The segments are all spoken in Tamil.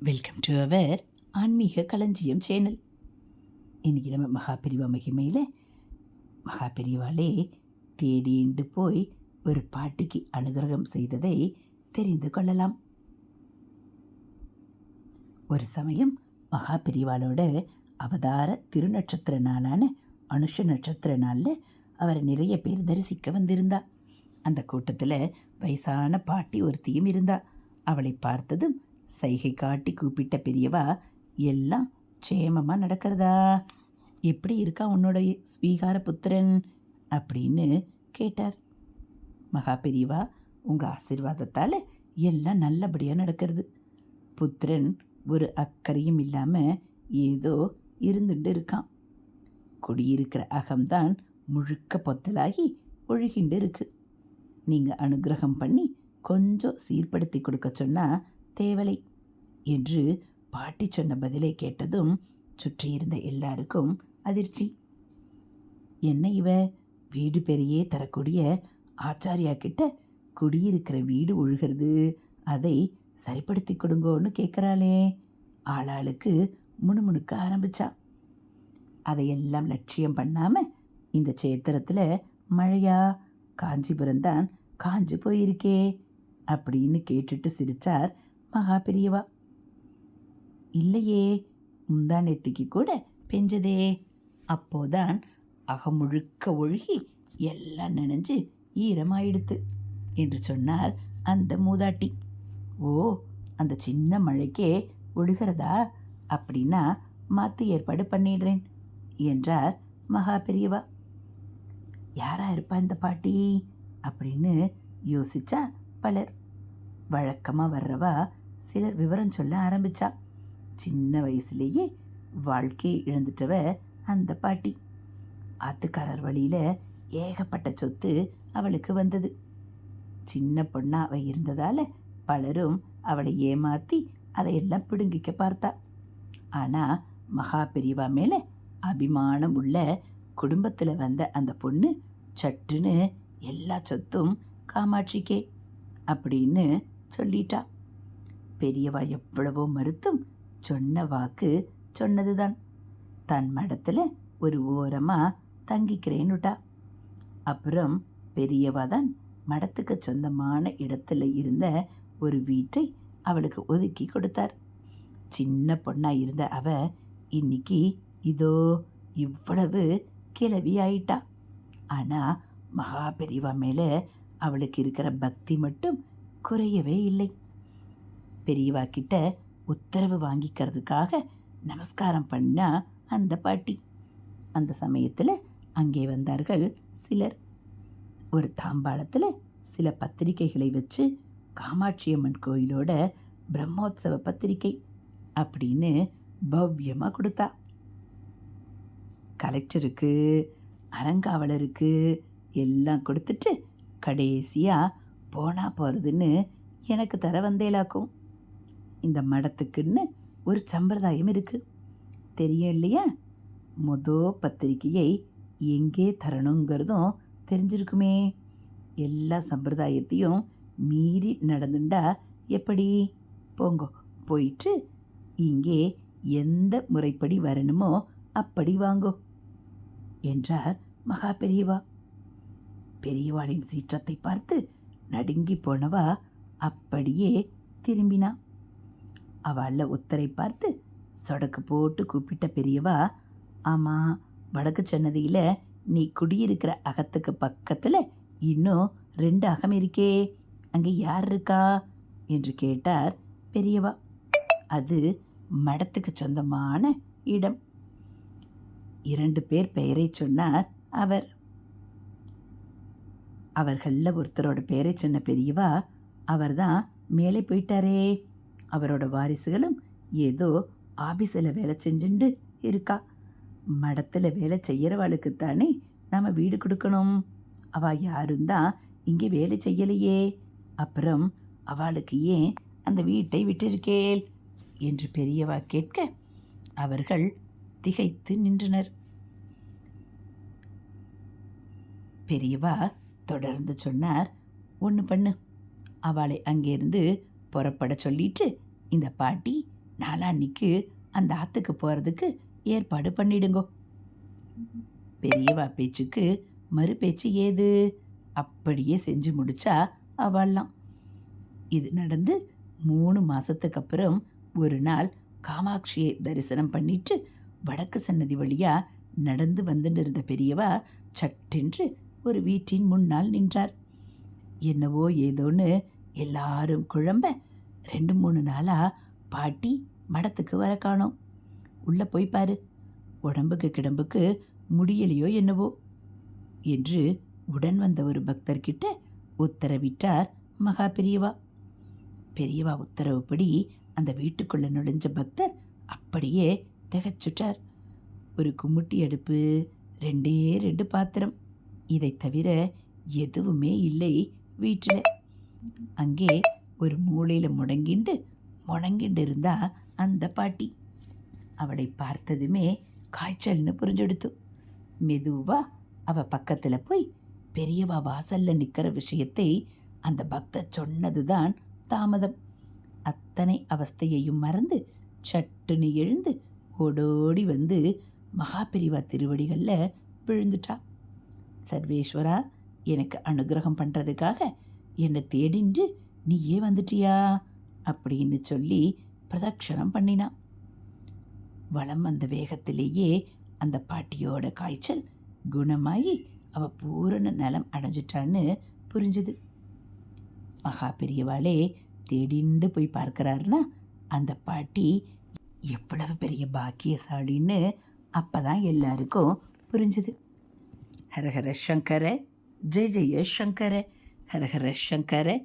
வெல்கம் டு அவர் ஆன்மீக களஞ்சியம் சேனல் இன்றைக்கி நம்ம மகாபிரிவா மகிமையில் மகாபிரிவாலே தேடிண்டு போய் ஒரு பாட்டிக்கு அனுகிரகம் செய்ததை தெரிந்து கொள்ளலாம். ஒரு சமயம் மகாபிரிவாலோட அவதார திருநட்சத்திர நாளான அனுஷ நட்சத்திர நாளில் அவரை நிறைய பேர் தரிசிக்க வந்திருந்தா. அந்த கூட்டத்தில் வயசான பாட்டி ஒருத்தியும் இருந்தா. அவளை பார்த்ததும் சைகை காட்டி கூப்பிட்ட பெரியவா எல்லாம் க்ஷேமமாக நடக்கிறதா? எப்படி இருக்கா உன்னோட ஸ்வீகார புத்திரன்? அப்படின்னு கேட்டார். மகா பெரியவா உங்கள் ஆசீர்வாதத்தால் எல்லாம் நல்லபடியாக நடக்கிறது. புத்திரன் ஒரு அக்கறையும் இல்லாமல் ஏதோ இருந்துட்டு இருக்கான். குடியிருக்கிற அகம்தான் முழுக்க பொத்தலாகி ஒழுகிண்டு இருக்கு. நீங்கள் அனுகிரகம் பண்ணி கொஞ்சம் சீர்படுத்தி கொடுக்க சொன்னால் தேவலை என்று பாட்டி சொன்ன பதிலை கேட்டதும் சுற்றியிருந்த எல்லாருக்கும் அதிர்ச்சி. என்ன இவ? வீடு பெரியே தரக்கூடிய ஆச்சாரியா கிட்ட குடியிருக்கிற வீடு ஒழுகிறது அதை சரிப்படுத்தி கொடுங்கோன்னு கேட்குறாளே. ஆளாளுக்கு முணுமுணுக்க ஆரம்பிச்சா. அதையெல்லாம் லட்சியம் பண்ணாமல் இந்த சேத்திரத்தில் மழையா? காஞ்சிபுரம் தான் காஞ்சு போயிருக்கே அப்படின்னு கேட்டுட்டு சிரிச்சார் மகா பெரியவா. இல்லையே முந்தானெத்திக்கு கூட பெஞ்சதே. அப்போதான் அகமுழுக்க ஒழுகி எல்லாம் நனைஞ்சு ஈரமாயிடுத்து என்று சொன்னார் அந்த மூதாட்டி. ஓ அந்த சின்ன மழைக்கே ஒழுகிறதா? அப்படின்னா மாற்று ஏற்பாடு பண்ணிடுறேன் என்றார் மகா பெரியவா. யாரா இருப்பா இந்த பாட்டி? அப்படின்னு யோசிச்சா பலர். வழக்கமாக வர்றவா சிலர் விவரம் சொல்ல ஆரம்பிச்சா. சின்ன வயசுலேயே வாழ்க்கையை இழந்துட்டவ அந்த பாட்டி. ஆத்துக்காரர் வழியில் ஏகப்பட்ட சொத்து அவளுக்கு வந்தது. சின்ன பொண்ணா அவள் இருந்ததால் பலரும் அவளை ஏமாற்றி அதையெல்லாம் பிடுங்கிக்க பார்த்தா. ஆனால் மகா பெரியவா மேலே அபிமானம் உள்ள குடும்பத்தில் வந்த அந்த பொண்ணு சட்டுன்னு எல்லா சொத்தும் காமாட்சிக்கே அப்படின்னு சொல்லிட்டா. பெரியவா எவ்வளவோ மறுத்தும் சொன்ன வாக்கு சொன்னதுதான். தன் மடத்தில் ஒரு ஓரமாக தங்கிக்கிறேன்னுட்டா அப்புறம் பெரியவா தான் மடத்துக்கு சொந்தமான இடத்துல இருந்த ஒரு வீட்டை அவளுக்கு ஒதுக்கி கொடுத்தார். சின்ன பொண்ணாக இருந்த அவ இன்னைக்கு இதோ இவ்வளவு கிளவி ஆயிட்டா. ஆனால் மகா பெரியவா மேலே அவளுக்கு இருக்கிற பக்தி மட்டும் குறையவே இல்லை. பெரியவா கிட்ட உத்தரவு வாங்கிக்கிறதுக்காக நமஸ்காரம் பண்ணா அந்த பாட்டி. அந்த சமயத்தில் அங்கே வந்தார்கள் சிலர். ஒரு தாம்பாளத்தில் சில பத்திரிகைகளை வச்சு காமாட்சியம்மன் கோயிலோட பிரம்மோத்சவ பத்திரிகை அப்படின்னு பவ்யமாக கொடுத்தா. கலெக்டருக்கு அறங்காவலருக்கு எல்லாம் கொடுத்துட்டு கடைசியாக போனா போகிறதுன்னு எனக்கு தர வந்தேலாக்கும். இந்த மடத்துக்குன்னு ஒரு சம்பிரதாயம் இருக்குது தெரியும் இல்லையா? மொத பத்திரிகையை எங்கே தரணுங்கிறதும் தெரிஞ்சிருக்குமே. எல்லா சம்பிரதாயத்தையும் மீறி நடந்துண்டா எப்படி? போங்கோ போயிட்டு இங்கே எந்த முறைப்படி வரணுமோ அப்படி வாங்கோ என்றார் மகா பெரியவா. பெரியவாளின் சீற்றத்தை பார்த்து நடுங்கி போனவா அப்படியே திரும்பினா. அவள உத்தரை பார்த்து சொடக்கு போட்டு கூப்பிட்ட பெரியவா ஆமாம் வடக்கு சன்னதியில் நீ குடியிருக்கிற அகத்துக்கு பக்கத்தில் இன்னும் ரெண்டு அகம் இருக்கே அங்கே யார் இருக்கா? என்று கேட்டார் பெரியவா. அது மடத்துக்கு சொந்தமான இடம். இரண்டு பேர் பெயரை சொன்னார் அவர். அவர்களில் ஒருத்தரோட பெயரை சொன்ன பெரியவா அவர்தான் மேலே போயிட்டாரே அவரோட வாரிசுகளும் ஏதோ ஆபீஸில் வேலை செஞ்சுண்டு இருக்கா. மடத்தில் வேலை செய்கிறவாளுக்குத்தானே நாம் வீடு கொடுக்கணும். அவள் யாரும் தான் இங்கே வேலை செய்யலையே. அப்புறம் அவளுக்கு ஏன் அந்த வீட்டை விட்டிருக்கேள் என்று பெரியவா கேட்க அவர்கள் திகைத்து நின்றனர். பெரியவா தொடர்ந்து சொன்னார் ஒன்று பண்ணு. அவளை அங்கேருந்து புறப்பட சொல்லிட்டு இந்த பாட்டி நாளான்னைக்கு அந்த ஆற்றுக்கு போகிறதுக்கு ஏற்பாடு பண்ணிடுங்கோ. பெரியவா பேச்சுக்கு மறு பேச்சு ஏது? அப்படியே செஞ்சு முடிச்சா அவள்லாம் இது நடந்து மூணு மாதத்துக்கு அப்புறம் ஒரு நாள் காமாட்சியை தரிசனம் பண்ணிட்டு வடக்கு சன்னதி வழியாக நடந்து வந்துட்டு இருந்த பெரியவா சட்டென்று ஒரு வீட்டின் முன்னால் நின்றார் என்னவோ ஏதோன்னு எல்லாரும் குழம்ப ரெண்டு மூணு நாளாக பாட்டி மடத்துக்கு வர காணோம். உள்ளே போய் பாரு. உடம்புக்கு கிடம்புக்கு முடியலையோ என்னவோ? என்று உடன் வந்த ஒரு பக்தர்கிட்ட உத்தரவிட்டார் மகா பெரியவா. பெரியவா உத்தரவுப்படி அந்த வீட்டுக்குள்ளே நுழைஞ்ச பக்தர் அப்படியே திகச்சுட்டார். ஒரு கும்முட்டி அடுப்பு ரெண்டே ரெண்டு பாத்திரம். இதை தவிர எதுவுமே இல்லை வீட்டில். அங்கே ஒரு மூலையில் முடங்கிண்டு முடங்கிண்டு இருந்தா அந்த பாட்டி. அவளை பார்த்ததுமே காய்ச்சல்னு புரிஞ்செடுத்து. மெதுவாக அவ பக்கத்தில் போய் பெரியவா வாசல்ல நிற்கிற விஷயத்தை அந்த பக்தர் சொன்னதுதான் தாமதம். அத்தனை அவஸ்தையையும் மறந்து சட்டுன்னு எழுந்து ஓடோடி வந்து மகாபெரிவா திருவடிகளில் விழுந்துட்டா. சர்வேஸ்வரா எனக்கு அனுகிரகம் பண்ணுறதுக்காக என்னை தேடின்று நீயே வந்துட்டியா? அப்படின்னு சொல்லி பிரதட்சணம் பண்ணினான். வளம் வந்த வேகத்திலேயே அந்த பாட்டியோட காய்ச்சல் குணமாகி அவ பூரண நலம் அடைஞ்சிட்டான்னு புரிஞ்சுது. மகா பெரியவாளே தேடிண்டு போய் பார்க்குறாருன்னா அந்த பாட்டி எவ்வளவு பெரிய பாக்கியசாலின்னு அப்பதான் எல்லாருக்கும் புரிஞ்சுது. ஹரஹர சங்கர ஜெய ஜெய சங்கர ஹரஹர சங்கர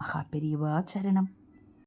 மகாபெரிவா சரணம்